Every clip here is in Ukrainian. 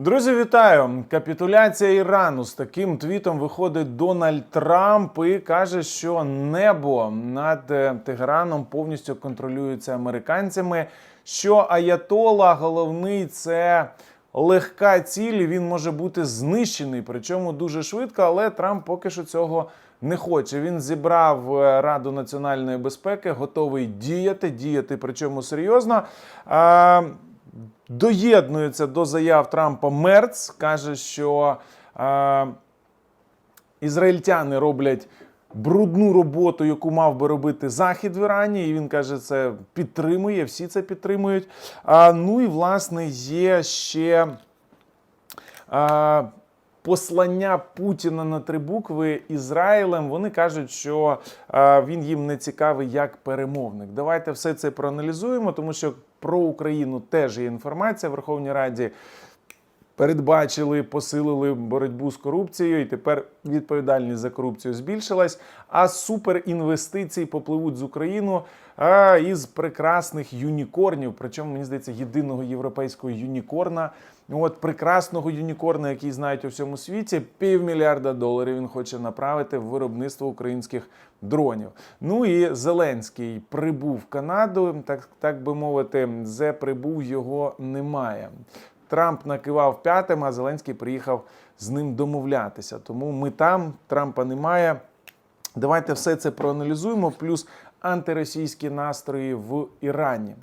Друзі, вітаю! Капітуляція Ірану з таким твітом виходить Дональд Трамп і каже, що небо над е, Тегераном повністю контролюється американцями. Що Аятола головний це легка ціль. Він може бути знищений, причому дуже швидко. Але Трамп поки що цього не хоче. Він зібрав е, Раду національної безпеки, готовий діяти, діяти, причому серйозно. Доєднується до заяв Трампа Мерц, каже, що е, ізраїльтяни роблять брудну роботу, яку мав би робити Захід в Ірані. І він каже, це підтримує, всі це підтримують. А, ну і власне є ще. Е, Послання Путіна на три букви Ізраїлем. Вони кажуть, що е, він їм не цікавий як перемовник. Давайте все це проаналізуємо, тому що про Україну теж є інформація в Верховній Раді. Передбачили, посилили боротьбу з корупцією, і тепер відповідальність за корупцію збільшилась. А суперінвестиції попливуть з Україну а, із прекрасних юнікорнів. Причому мені здається, єдиного європейського юнікорна. От прекрасного юнікорна, який знають у всьому світі, півмільярда доларів він хоче направити в виробництво українських дронів. Ну і Зеленський прибув в Канаду, так, так би мовити, зе прибув його немає. Трамп накивав п'ятим, а Зеленський приїхав з ним домовлятися. Тому ми там, Трампа немає. Давайте все це проаналізуємо, плюс антиросійські настрої в Ірані.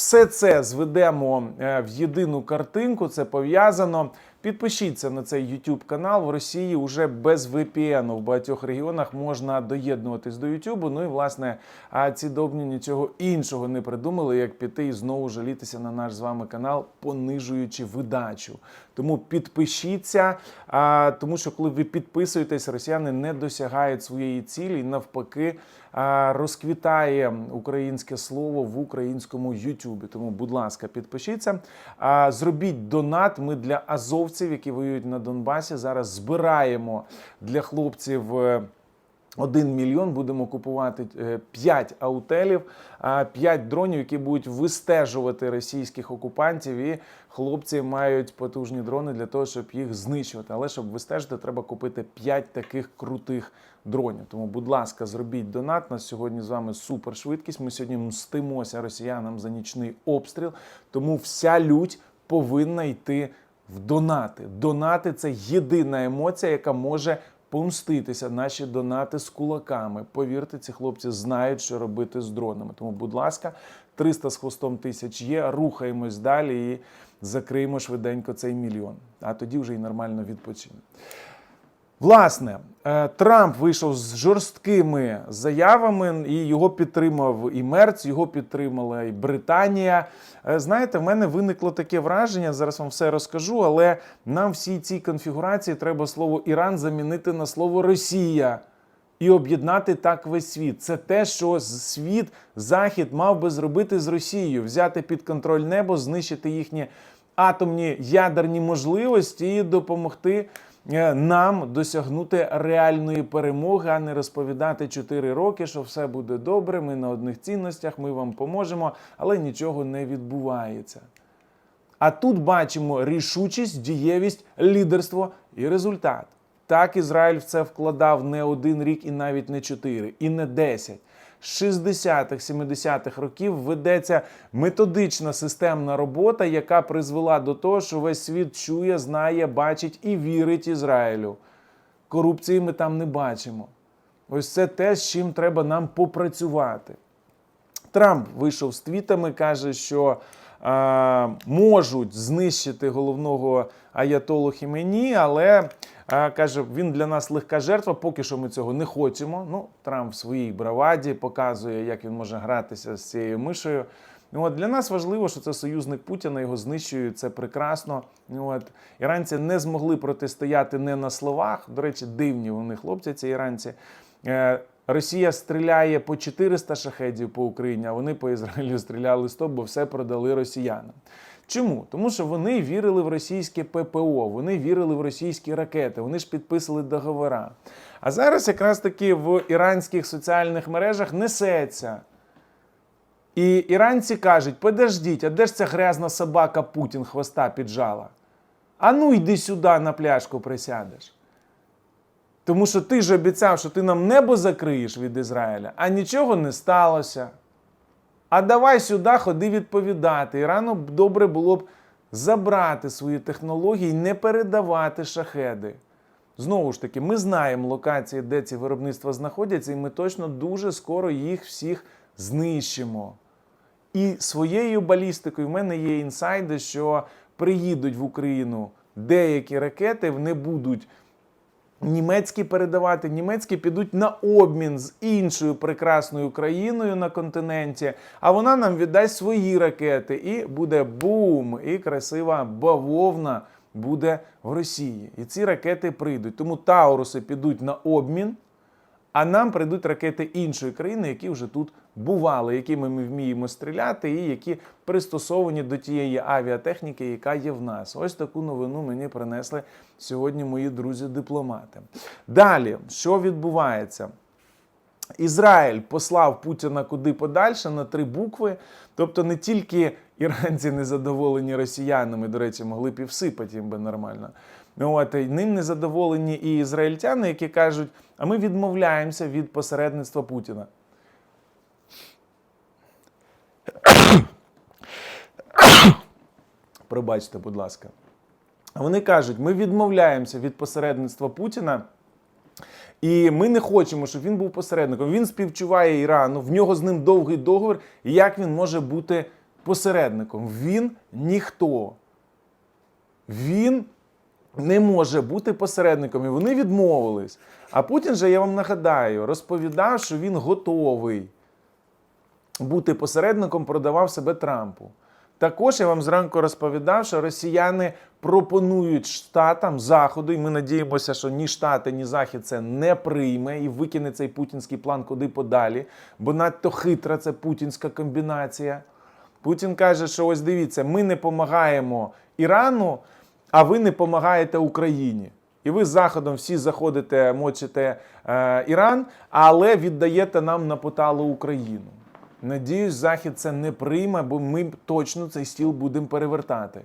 Все це зведемо е, в єдину картинку. Це пов'язано. Підпишіться на цей YouTube канал. В Росії вже без VPN в багатьох регіонах можна доєднуватись до YouTube. Ну і власне, а ці добні нічого іншого не придумали, як піти і знову жалітися на наш з вами канал, понижуючи видачу. Тому підпишіться, а, тому що коли ви підписуєтесь, росіяни не досягають своєї цілі, навпаки. Розквітає українське слово в українському Ютубі. Тому, будь ласка, підпишіться. Зробіть донат. Ми для азовців, які воюють на Донбасі, зараз збираємо для хлопців. Е, один мільйон будемо купувати 5 аутелів, 5 дронів, які будуть вистежувати російських окупантів. І хлопці мають потужні дрони для того, щоб їх знищувати. Але щоб вистежити, треба купити 5 таких крутих дронів. Тому, будь ласка, зробіть донат. Нас сьогодні з вами супершвидкість. Ми сьогодні мстимося росіянам за нічний обстріл. Тому вся лють повинна йти в донати. Донати це єдина емоція, яка може помститися наші донати з кулаками. Повірте, ці хлопці знають, що робити з дронами. Тому, будь ласка, 300 з хвостом тисяч є. Рухаємось далі і закриємо швиденько цей мільйон. А тоді вже і нормально відпочинемо. Власне, е, Трамп вийшов з жорсткими заявами, і його підтримав і Мерц, його підтримала і Британія. Е, Знаєте, в мене виникло таке враження. Зараз вам все розкажу, але нам всій цій конфігурації треба слово Іран замінити на слово Росія і об'єднати так весь світ. Це те, що світ, Захід мав би зробити з Росією, взяти під контроль небо, знищити їхні атомні ядерні можливості і допомогти нам досягнути реальної перемоги, а не розповідати 4 роки, що все буде добре. Ми на одних цінностях, ми вам поможемо, але нічого не відбувається. А тут бачимо рішучість, дієвість, лідерство і результат. Так Ізраїль в це вкладав не один рік і навіть не чотири, і не десять. З 60-х, 70-х років ведеться методична системна робота, яка призвела до того, що весь світ чує, знає, бачить і вірить Ізраїлю. Корупції ми там не бачимо. Ось це те, з чим треба нам попрацювати. Трамп вийшов з твітами, каже, що е, можуть знищити головного аятолу Хімені, але каже, він для нас легка жертва. Поки що ми цього не хочемо. Ну, Трамп в своїй браваді показує, як він може гратися з цією мишею. Ну, От для нас важливо, що це союзник Путіна, його знищують, це прекрасно. Ну, От іранці не змогли протистояти не на словах. До речі, дивні вони хлопці, ці іранці. Е, Росія стріляє по 400 шахедів по Україні, а вони по Ізраїлю стріляли 100, бо все продали росіянам. Чому? Тому що вони вірили в російське ППО, вони вірили в російські ракети, вони ж підписували договора. А зараз якраз таки в іранських соціальних мережах несеться. І іранці кажуть: подождіть, а де ж ця грязна собака Путін хвоста піджала? А ну йди сюди на пляшку присядеш. Тому що ти ж обіцяв, що ти нам небо закриєш від Ізраїля, а нічого не сталося. А давай сюди ходи відповідати. Ірану б добре було б забрати свої технології і не передавати шахеди. Знову ж таки, ми знаємо локації, де ці виробництва знаходяться, і ми точно дуже скоро їх всіх знищимо. І своєю балістикою в мене є інсайди, що приїдуть в Україну деякі ракети, не будуть німецькі передавати, німецькі підуть на обмін з іншою прекрасною країною на континенті, а вона нам віддасть свої ракети, і буде бум, і красива бавовна буде в Росії. І ці ракети прийдуть. Тому Тауруси підуть на обмін. А нам прийдуть ракети іншої країни, які вже тут бували, якими ми вміємо стріляти, і які пристосовані до тієї авіатехніки, яка є в нас. Ось таку новину мені принесли сьогодні мої друзі-дипломати. Далі, що відбувається? Ізраїль послав Путіна куди подальше на три букви. Тобто не тільки іранці незадоволені росіянами, до речі, могли б і всипати їм би нормально. От, ним незадоволені і ізраїльтяни, які кажуть, а ми відмовляємося від посередництва Путіна. Пробачте, будь ласка. Вони кажуть, ми відмовляємося від посередництва Путіна. І ми не хочемо, щоб він був посередником. Він співчуває Ірану, в нього з ним довгий договір. І як він може бути посередником? Він ніхто. Він не може бути посередником. І вони відмовились. А Путін же, я вам нагадаю, розповідав, що він готовий бути посередником, продавав себе Трампу. Також я вам зранку розповідав, що росіяни пропонують штатам заходу, і ми надіємося, що ні штати, ні захід це не прийме і викине цей путінський план куди подалі, бо надто хитра це путінська комбінація. Путін каже, що ось дивіться, ми не допомагаємо Ірану, а ви не допомагаєте Україні. І ви з Заходом всі заходите, мочите е, Іран, але віддаєте нам на поталу Україну. Надіюсь, Захід це не прийме, бо ми точно цей стіл будемо перевертати.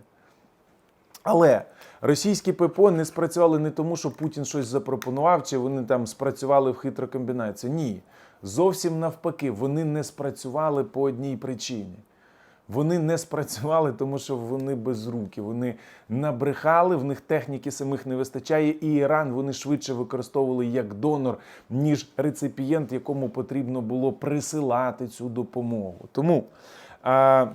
Але російські ППО не спрацювали не тому, що Путін щось запропонував, чи вони там спрацювали в хитрокомбінацію. Ні. Зовсім навпаки, вони не спрацювали по одній причині. Вони не спрацювали, тому що вони безрукі. Вони набрехали, в них техніки самих не вистачає, і Іран вони швидше використовували як донор, ніж реципієнт, якому потрібно було присилати цю допомогу. Тому а,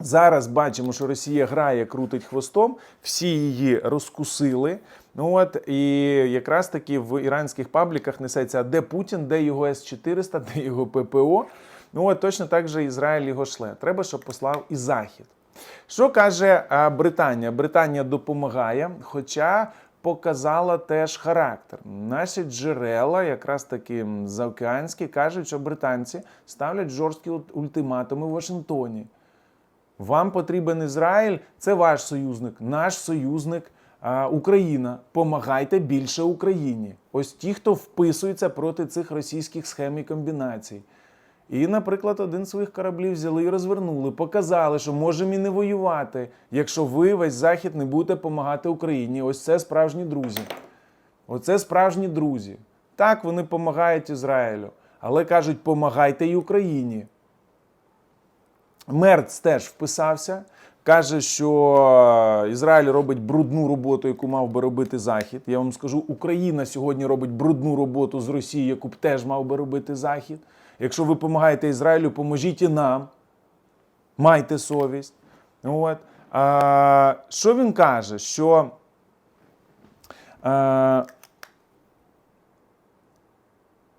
зараз бачимо, що Росія грає, крутить хвостом, всі її розкусили. Ну от і якраз таки в іранських пабліках несеться, де Путін, де його С-400, де його ППО. Ну от точно так же Ізраїль його шле. Треба, щоб послав і Захід. Що каже Британія? Британія допомагає, хоча показала теж характер. Наші джерела, якраз таки заокеанські, кажуть, що британці ставлять жорсткі ультиматуми в Вашингтоні. Вам потрібен Ізраїль, це ваш союзник, наш союзник а, Україна. Помагайте більше Україні. Ось ті, хто вписується проти цих російських схем і комбінацій. І, наприклад, один з своїх кораблів взяли і розвернули, показали, що можемо і не воювати, якщо ви весь захід не будете допомагати Україні. Ось це справжні друзі. Оце справжні друзі. Так, вони допомагають Ізраїлю, але кажуть, помагайте й Україні. Мерц теж вписався. Каже, що Ізраїль робить брудну роботу, яку мав би робити Захід. Я вам скажу, Україна сьогодні робить брудну роботу з Росії, яку б теж мав би робити Захід. Якщо ви допомагаєте Ізраїлю, поможіть і нам. Майте совість. От. А, що він каже? Що а,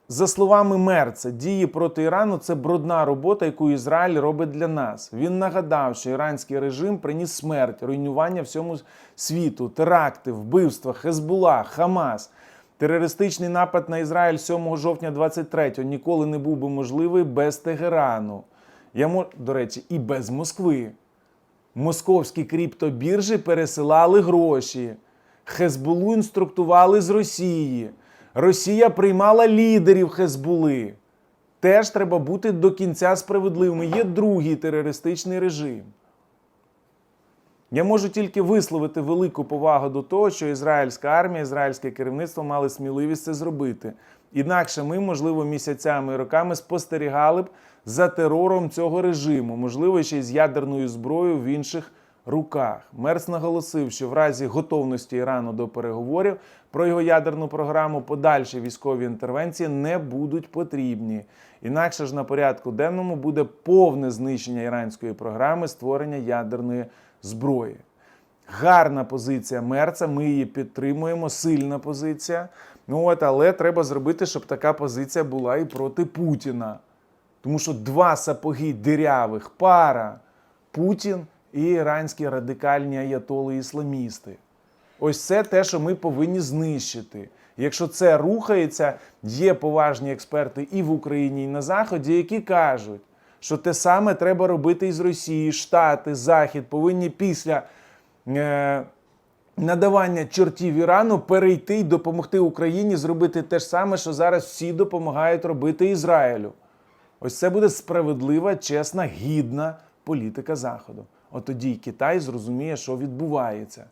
за словами Мерца, дії проти Ірану це брудна робота, яку Ізраїль робить для нас. Він нагадав, що іранський режим приніс смерть, руйнування всьому світу, теракти, вбивства, Хезбула, Хамас. Терористичний напад на Ізраїль 7 жовтня 23-го ніколи не був би можливий без Тегерану. Я мо... До речі, і без Москви. Московські криптобіржі пересилали гроші. Хезбулу інструктували з Росії. Росія приймала лідерів Хезбули. Теж треба бути до кінця справедливими. Є другий терористичний режим. Я можу тільки висловити велику повагу до того, що ізраїльська армія, ізраїльське керівництво мали сміливість це зробити. Інакше ми, можливо, місяцями і роками спостерігали б за терором цього режиму, можливо, ще й з ядерною зброєю в інших руках. Мерц наголосив, що в разі готовності Ірану до переговорів про його ядерну програму подальші військові інтервенції не будуть потрібні. Інакше ж на порядку денному буде повне знищення іранської програми створення ядерної зброї. Гарна позиція Мерца, ми її підтримуємо, сильна позиція. Ну от, але треба зробити, щоб така позиція була і проти Путіна. Тому що два сапоги дирявих пара Путін і іранські радикальні аятоли ісламісти. Ось це те, що ми повинні знищити. Якщо це рухається, є поважні експерти і в Україні, і на Заході, які кажуть, що те саме треба робити і з Росії, Штати, Захід повинні після е, надавання чортів Ірану перейти і допомогти Україні зробити те ж саме, що зараз всі допомагають робити Ізраїлю. Ось це буде справедлива, чесна, гідна політика Заходу. От тоді і Китай зрозуміє, що відбувається,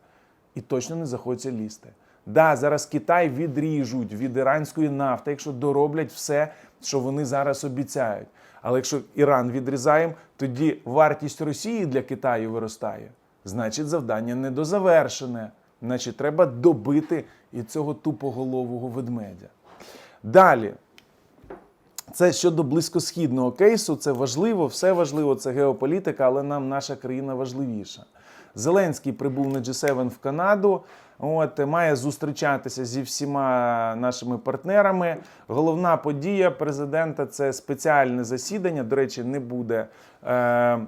і точно не захоче лізти. Да, зараз Китай відріжуть від іранської нафти, якщо дороблять все, що вони зараз обіцяють. Але якщо Іран відрізаємо, тоді вартість Росії для Китаю виростає. Значить, завдання недозавершене. Значить, треба добити і цього тупоголового ведмедя. Далі. Це щодо близькосхідного кейсу, це важливо, все важливо, це геополітика, але нам наша країна важливіша. Зеленський прибув на G7 в Канаду. От має зустрічатися зі всіма нашими партнерами. Головна подія президента це спеціальне засідання. До речі, не буде е,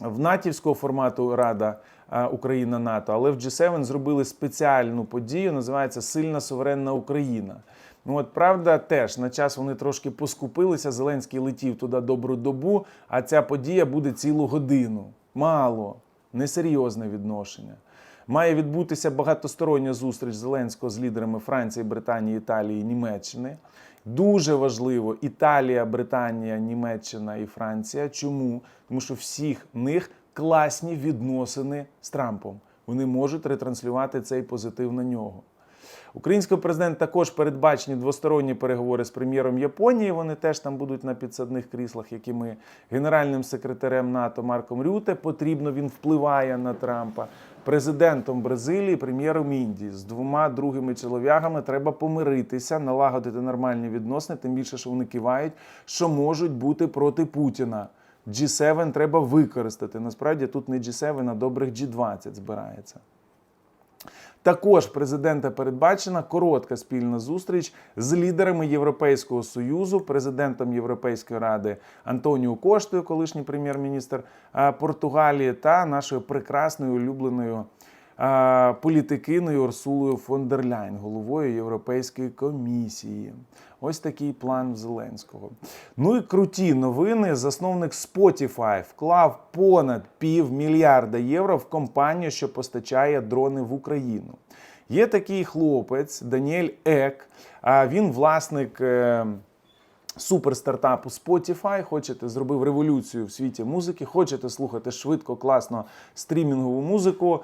в натівського формату Рада е, Україна НАТО, але в G7 зробили спеціальну подію. Називається Сильна суверенна Україна. Ну от правда, теж на час вони трошки поскупилися. Зеленський летів туди добру добу, а ця подія буде цілу годину. Мало, несерйозне відношення. Має відбутися багатостороння зустріч Зеленського з лідерами Франції, Британії, Італії, Німеччини. Дуже важливо Італія, Британія, Німеччина і Франція. Чому? Тому що всіх них класні відносини з Трампом. Вони можуть ретранслювати цей позитив на нього. Український президент також передбачені двосторонні переговори з прем'єром Японії. Вони теж там будуть на підсадних кріслах, які ми генеральним секретарем НАТО Марком Рюте. Потрібно він впливає на Трампа. Президентом Бразилії, прем'єром Індії з двома другими чолов'ягами треба помиритися, налагодити нормальні відносини, тим більше, що вони кивають, що можуть бути проти Путіна. G7 треба використати. Насправді тут не G7, а добрих G20 збирається. Також президента передбачена коротка спільна зустріч з лідерами Європейського союзу, президентом Європейської ради Антоніо Коштою, колишній прем'єр-міністр е, Португалії, та нашою прекрасною улюбленою політикиною Урсулою фон дер Ляйн, головою Європейської комісії. Ось такий план Зеленського. Ну і круті новини. Засновник Spotify вклав понад півмільярда євро в компанію, що постачає дрони в Україну. Є такий хлопець Даніель Ек. Він власник. е, Суперстартапу Spotify, хочете зробив революцію в світі музики, хочете слухати швидко, класно стрімінгову музику.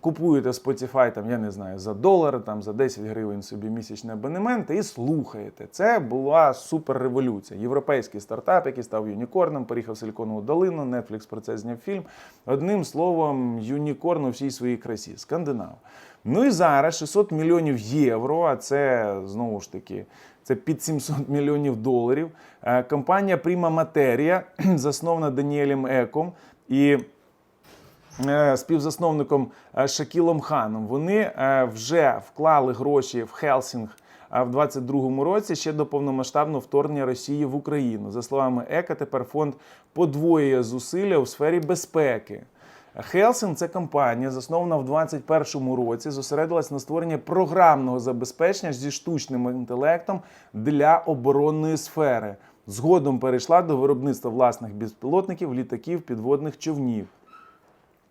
Купуєте Spotify, там, я не знаю, за долар, там, за 10 гривень собі місячний абонемент і слухаєте. Це була суперреволюція. Європейський стартап, який став юнікорном, переїхав в Силіконову долину, Netflix про це зняв фільм. Одним словом, юнікорн у всій своїй красі, скандинав. Ну і зараз 600 мільйонів євро, а це знову ж таки. Це під 700 мільйонів доларів. Е, Компанія Prima Materia, заснована Даніелем Еком і співзасновником е, Шакілом Ханом. Вони е, вже вклали гроші в Хелсінг е, в 22-му році ще до повномасштабного вторгнення Росії в Україну. За словами Ека, тепер фонд подвоює зусилля у сфері безпеки. Хелсинг це компанія, заснована в 2021 році, зосередилась на створенні програмного забезпечення зі штучним інтелектом для оборонної сфери. Згодом перейшла до виробництва власних безпілотників, літаків, підводних човнів.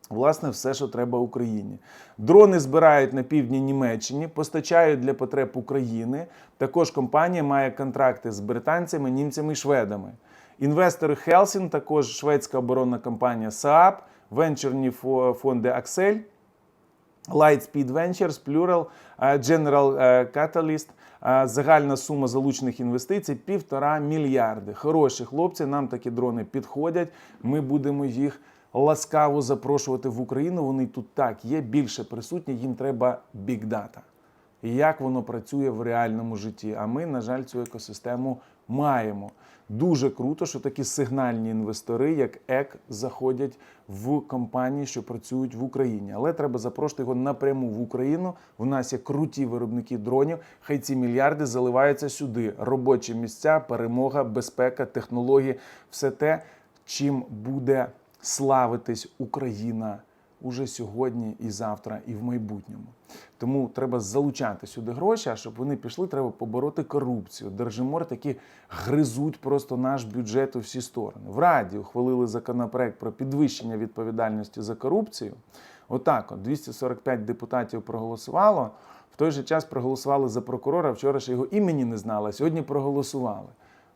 Власне, все, що треба Україні. Дрони збирають на півдні Німеччині, постачають для потреб України. Також компанія має контракти з британцями, німцями і шведами. Інвестори Хелсін, також шведська оборонна компанія Saab, венчурні фонди Axel, Lightspeed Ventures, Plural, е, General е, Catalyst. Е, Загальна сума залучених інвестицій півтора мільярди. Хороші хлопці, нам такі дрони підходять. Ми будемо їх ласкаво запрошувати в Україну. Вони тут так є більше присутні. Їм треба бікдата. Як воно працює в реальному житті. А ми, на жаль, цю екосистему маємо. Дуже круто, що такі сигнальні інвестори, як ЕК, заходять в компанії, що працюють в Україні. Але треба запрошувати його напряму в Україну. В нас є круті виробники дронів. Хай ці мільярди заливаються сюди. Робочі місця, перемога, безпека, технології все те, чим буде славитись Україна уже сьогодні і завтра, і в майбутньому. Тому треба залучати сюди гроші, а щоб вони пішли, треба побороти корупцію. Держимор такі гризуть просто наш бюджет у всі сторони. В Раді ухвалили законопроект про підвищення відповідальності за корупцію. Отак, от 245 депутатів проголосувало. В той же час проголосували за прокурора. Вчора ж його імені не знали, сьогодні проголосували.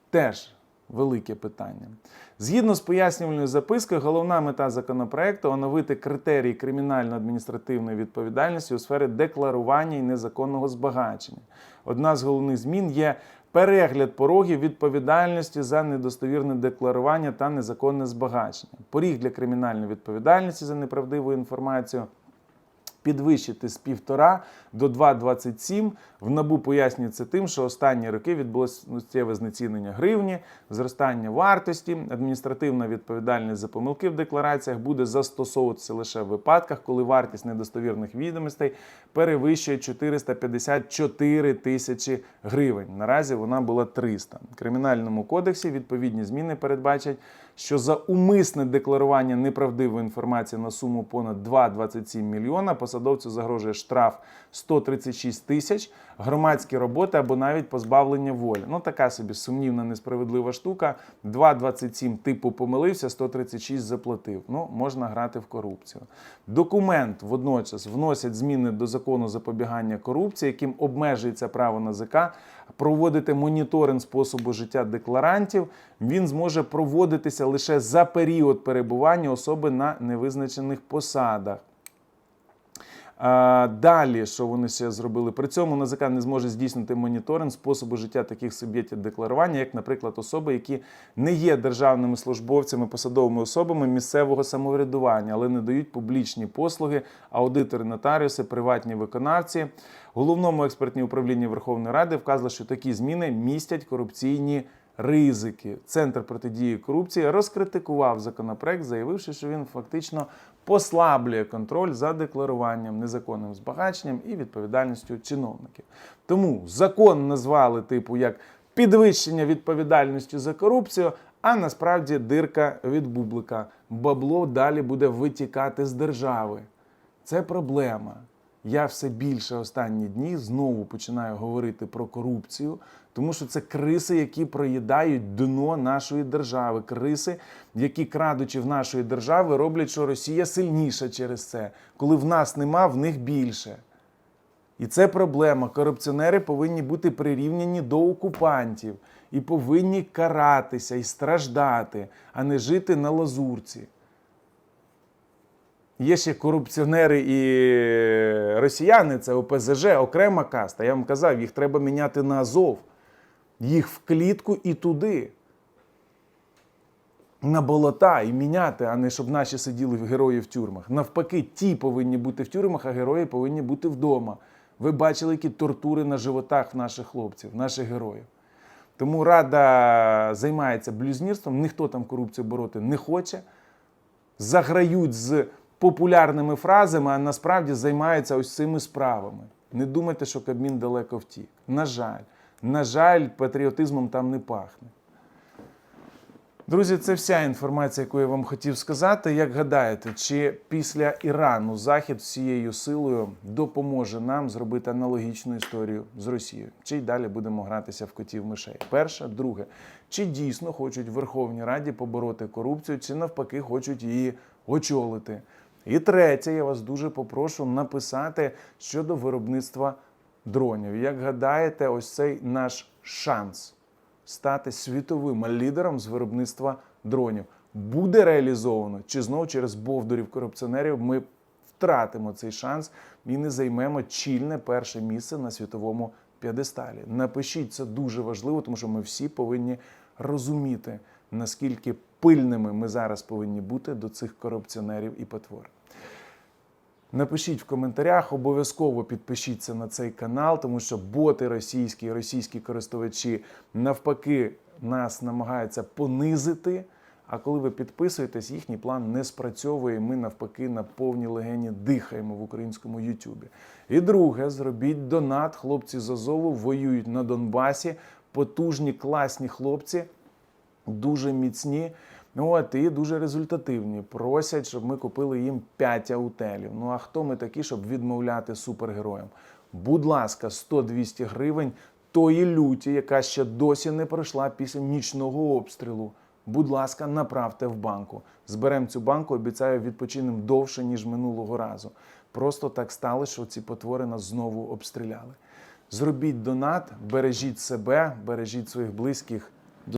Теж велике питання. Згідно з пояснювальною запискою, головна мета законопроекту оновити критерії кримінально-адміністративної відповідальності у сфері декларування і незаконного збагачення. Одна з головних змін є перегляд порогів відповідальності за недостовірне декларування та незаконне збагачення. Поріг для кримінальної відповідальності за неправдиву інформацію підвищити з 1,5 до 2,27. В НАБУ пояснюється тим, що останні роки відбулося знецінення гривні, зростання вартості. Адміністративна відповідальність за помилки в деклараціях буде застосовуватися лише в випадках, коли вартість недостовірних відомостей перевищує 454 тисячі гривень. Наразі вона була 300. В кримінальному кодексі відповідні зміни передбачать, що за умисне декларування неправдивої інформації на суму понад 2,27 мільйона посадовцю загрожує штраф 136 тисяч, громадські роботи або навіть позбавлення волі. Ну така собі сумнівна несправедлива штука. 2,27 типу помилився, 136 заплатив. Ну можна грати в корупцію. Документ водночас вносять зміни до закону запобігання корупції, яким обмежується право НАЗК проводити моніторинг способу життя декларантів. Він зможе проводитися лише за період перебування особи на невизначених посадах. Далі, що вони ще зробили? При цьому НАЗК не зможе здійснити моніторинг способу життя таких суб'єктів декларування, як, наприклад, особи, які не є державними службовцями, посадовими особами місцевого самоврядування, але не дають публічні послуги, аудитори, нотаріуси, приватні виконавці. Головному експертній управлінні Верховної Ради вказано, що такі зміни містять корупційні ризики. Центр протидії корупції розкритикував законопроект, заявивши, що він фактично послаблює контроль за декларуванням, незаконним збагаченням і відповідальністю чиновників. Тому закон назвали типу як підвищення відповідальності за корупцію, а насправді дирка від бублика. Бабло далі буде витікати з держави. Це проблема. Я все більше останні дні знову починаю говорити про корупцію, тому що це криси, які проїдають дно нашої держави. Криси, які крадучи в нашої держави, роблять, що Росія сильніша через це. Коли в нас нема, в них більше. І це проблема. Корупціонери повинні бути прирівняні до окупантів і повинні каратися і страждати, а не жити на лазурці. Є ще корупціонери і росіяни, це ОПЗЖ, окрема каста. Я вам казав, їх треба міняти на Азов. Їх в клітку і туди. На болота і міняти, а не щоб наші сиділи герої в тюрмах. Навпаки, ті повинні бути в тюрмах, а герої повинні бути вдома. Ви бачили, які тортури на животах наших хлопців, наших героїв. Тому Рада займається блюзнірством, ніхто там корупцію бороти не хоче. Заграють з популярними фразами, а насправді займаються ось цими справами. Не думайте, що Кабмін далеко втік. На жаль, на жаль, патріотизмом там не пахне. Друзі, це вся інформація, яку я вам хотів сказати. Як гадаєте, чи після Ірану Захід всією силою допоможе нам зробити аналогічну історію з Росією? Чи й далі будемо гратися в котів мишей? Перше, друге, чи дійсно хочуть в Верховній Раді побороти корупцію, чи навпаки хочуть її очолити? І третє, я вас дуже попрошу написати щодо виробництва дронів. Як гадаєте, ось цей наш шанс стати світовим лідером з виробництва дронів. буде реалізовано, чи знову через бовдурів корупціонерів ми втратимо цей шанс і не займемо чільне перше місце на світовому п'єдесталі. Напишіть це дуже важливо, тому що ми всі повинні розуміти, наскільки пильними ми зараз повинні бути до цих корупціонерів і потвор. Напишіть в коментарях, обов'язково підпишіться на цей канал, тому що боти російські, і російські користувачі навпаки нас намагаються понизити. А коли ви підписуєтесь, їхній план не спрацьовує. Ми навпаки на повній легені дихаємо в українському Ютубі. І друге, зробіть донат. Хлопці з Азову воюють на Донбасі. Потужні, класні хлопці, дуже міцні. От, і дуже результативні. Просять, щоб ми купили їм 5 аутелів. Ну а хто ми такі, щоб відмовляти супергероям? Будь ласка, 100-200 гривень тої люті, яка ще досі не пройшла після нічного обстрілу. Будь ласка, направте в банку. Зберемо цю банку, обіцяю, відпочинемо довше, ніж минулого разу. Просто так сталося, що ці потвори нас знову обстріляли. Зробіть донат, бережіть себе, бережіть своїх близьких.